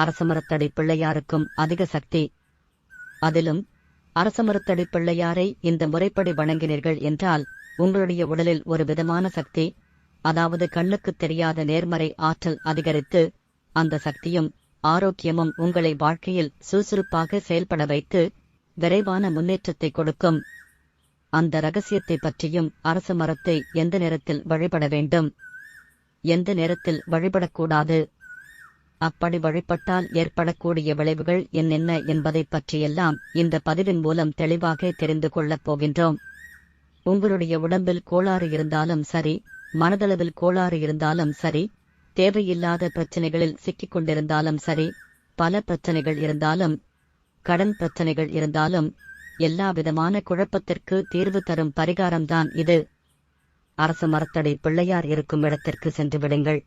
அரசமரத்தடி பிள்ளையாருக்கும் அதிக சக்தி. அதிலும் அரசமரத்தடி பிள்ளையாரை இந்த முறைப்படி வணங்கினீர்கள் என்றால் உங்களுடைய உடலில் ஒரு விதமான சக்தி அதாவது கண்ணுக்குத் தெரியாத நேர்மறை ஆற்றல் அதிகரித்து அந்த சக்தியும் ஆரோக்கியமும் உங்களை வாழ்க்கையில் சுறுசுறுப்பாக செயல்பட வைத்து விரைவான முன்னேற்றத்தை கொடுக்கும். அந்த ரகசியத்தை பற்றியும் அரச மரத்தை எந்த நேரத்தில் வழிபட வேண்டும்? எந்த நேரத்தில் வழிபடக்கூடாது? அப்படி வழிபட்டால் ஏற்படக்கூடிய விளைவுகள் என்னென்ன என்பதைப் பற்றியெல்லாம் இந்த பதிவின் மூலம் தெளிவாக தெரிந்து கொள்ளப் போகின்றோம். உங்களுடைய உடம்பில் கோளாறு இருந்தாலும் சரி மனதளவில் கோளாறு இருந்தாலும் சரி தேவையில்லாத பிரச்சனைகளில் சிக்கிக் கொண்டிருந்தாலும் சரி பல பிரச்சனைகள் இருந்தாலும் கடன் பிரச்சனைகள் இருந்தாலும் எல்லா விதமான குழப்பத்திற்கு தீர்வு தரும் பரிகாரம்தான் இது. அரசு மரத்தடை பிள்ளையார் இருக்கும் இடத்திற்கு சென்று விடுங்கள்.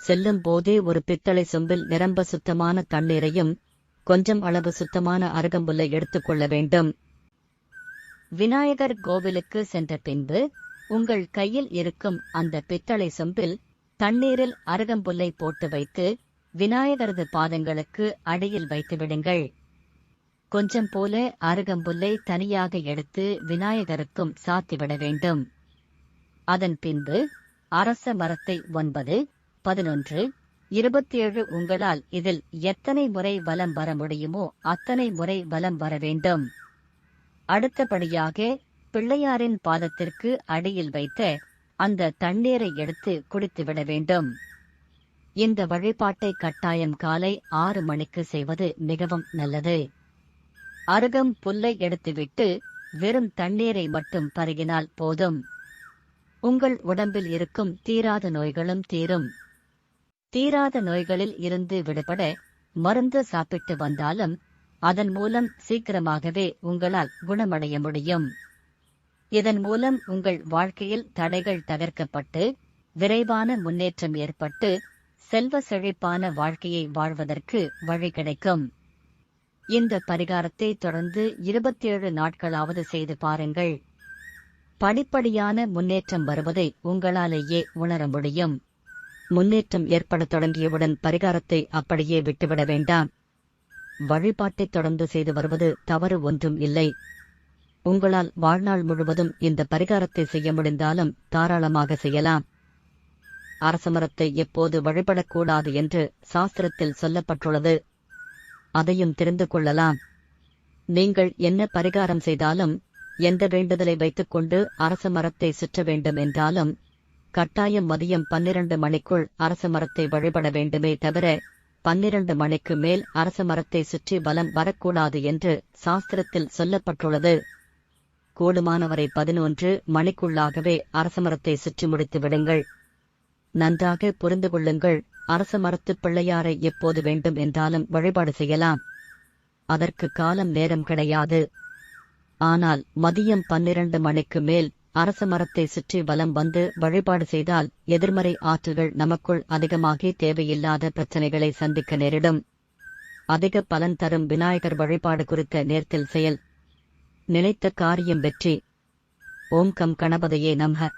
செல்லும் போதே ஒரு பித்தளை சொம்பில் நிரம்ப சுத்தமான தண்ணீரையும் கொஞ்சம் அளவு சுத்தமான அருகம்புல்லை எடுத்துக்கொள்ள வேண்டும். விநாயகர் கோவிலுக்கு சென்ற பின்பு உங்கள் கையில் இருக்கும் அந்த பித்தளை சொம்பில் தண்ணீரில் அருகம்புல்லை போட்டு வைத்து விநாயகரது பாதங்களுக்கு அடியில் வைத்து விடுங்கள். கொஞ்சம் போல அருகம்புல்லை தனியாக எடுத்து விநாயகருக்கும் சாத்திவிட வேண்டும். அதன் பின்பு அரச மரத்தை ஒன்பது பதினொன்று இருபத்தி ஏழு உங்களால் இதில் எத்தனை முறை வலம் வர முடியுமோ அத்தனை முறை வலம் வர வேண்டும். அடுத்தபடியாக பிள்ளையாரின் பாதத்திற்கு அடியில் வைத்த அந்த தண்ணீரை எடுத்து குடித்துவிட வேண்டும். இந்த வழிபாட்டை கட்டாயம் காலை ஆறு மணிக்கு செய்வது மிகவும் நல்லது. அருகம் புல்லை எடுத்துவிட்டு வெறும் தண்ணீரை மட்டும் பருகினால் போதும். உங்கள் உடம்பில் இருக்கும் தீராத நோய்களும் தீரும். தீராத நோய்களில் இருந்து விடுபட மருந்து சாப்பிட்டு வந்தாலும் அதன் மூலம் சீக்கிரமாகவே உங்களால் குணமடைய முடியும். இதன் மூலம் உங்கள் வாழ்க்கையில் தடைகள் தகர்க்கப்பட்டு விரைவான முன்னேற்றம் ஏற்பட்டு செல்வ செழிப்பான வாழ்க்கையை வாழ்வதற்கு வழி கிடைக்கும். இந்த பரிகாரத்தை தொடர்ந்து இருபத்தேழு நாட்களாவது செய்து பாருங்கள். படிப்படியான முன்னேற்றம் வருவதை உங்களாலேயே உணர முடியும். முன்னேற்றம் ஏற்படத் தொடங்கியவுடன் பரிகாரத்தை அப்படியே விட்டுவிட வேண்டாம். வழிபாட்டை தொடர்ந்து செய்து வருவது தவறு ஒன்றும் இல்லை. உங்களால் வாழ்நாள் முழுவதும் இந்த பரிகாரத்தை செய்ய முடிந்தாலும் தாராளமாக செய்யலாம். அரசமரத்தை எப்போது வழிபடக்கூடாது என்று சாஸ்திரத்தில் சொல்லப்பட்டுள்ளது. அதையும் தெரிந்து கொள்ளலாம். நீங்கள் என்ன பரிகாரம் செய்தாலும் எந்த வேண்டுதலை வைத்துக்கொண்டு அரச மரத்தை சுற்ற வேண்டும் என்றாலும் கட்டாயம் மதியம் பன்னிரண்டு மணிக்குள் அரச மரத்தை வழிபட வேண்டுமே தவிர பன்னிரண்டு மணிக்கு மேல் அரச மரத்தை சுற்றி பலம் வரக்கூடாது என்று சாஸ்திரத்தில் சொல்லப்பட்டுள்ளது. கூடுமானவரை பதினொன்று மணிக்குள்ளாகவே அரச மரத்தை சுற்றி முடித்து விடுங்கள். நன்றாக புரிந்து கொள்ளுங்கள் அரச மரத்துப் பிள்ளையாரை எப்போது வேண்டும் என்றாலும் வழிபாடு செய்யலாம். அதற்கு காலம் நேரம் கிடையாது. ஆனால் மதியம் பன்னிரண்டு மணிக்கு மேல் அரச மரத்தை சுற்றி வலம் வந்து வழிபாடு செய்தால் எதிர்மறை ஆற்றல்கள் நமக்குள் அதிகமாகி தேவையில்லாத பிரச்சனைகளை சந்திக்க நேரிடும். அதிக பலன் தரும் விநாயகர் வழிபாடு குறித்த நேர்த்தில் செயல். நினைத்த காரியம் வெற்றி. ஓம் கம் கணபதையே நம்ஹ